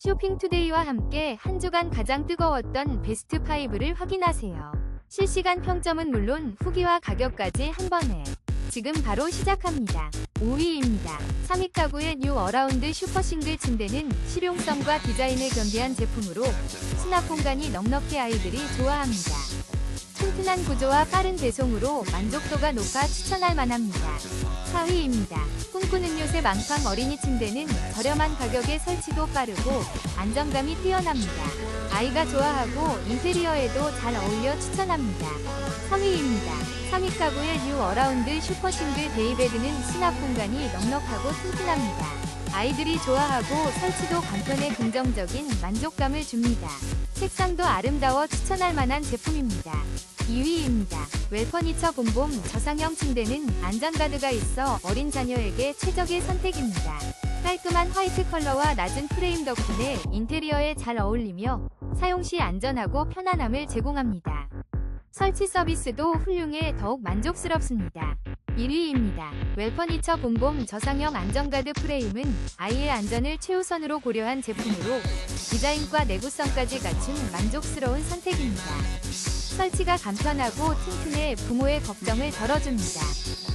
쇼핑투데이와 함께 한 주간 가장 뜨거웠던 베스트 5를 확인하세요. 실시간 평점은 물론 후기와 가격까지 한 번에. 지금 바로 시작합니다. 5위입니다. 3위 가구의 뉴 어라운드 슈퍼 싱글 침대는 실용성과 디자인을 겸비한 제품으로 수납 공간이 넉넉해 아이들이 좋아합니다. 튼튼한 구조와 빠른 배송으로 만족도가 높아 추천할 만합니다. 4위입니다. 꿈꾸는 요새 망팡 어린이 침대는 저렴한 가격에 설치도 빠르고 안정감이 뛰어납니다. 아이가 좋아하고 인테리어에도 잘 어울려 추천합니다. 3위입니다. 3위 가구의 뉴 어라운드 슈퍼 싱글 데이베드는 수납 공간이 넉넉하고 튼튼합니다. 아이들이 좋아하고 설치도 간편해 긍정적인 만족감을 줍니다. 색상도 아름다워 추천할 만한 제품입니다. 2위입니다. 웰퍼니처 봄봄 저상형 침대는 안전가드가 있어 어린 자녀에게 최적의 선택입니다. 깔끔한 화이트 컬러와 낮은 프레임 덕분에 인테리어에 잘 어울리며 사용 시 안전하고 편안함을 제공합니다. 설치 서비스도 훌륭해 더욱 만족스럽습니다. 1위입니다. 웰퍼니처 봄봄 저상형 안전가드 프레임은 아이의 안전을 최우선으로 고려한 제품으로 디자인과 내구성까지 갖춘 만족스러운 선택입니다. 설치가 간편하고 튼튼해 부모의 걱정을 덜어줍니다.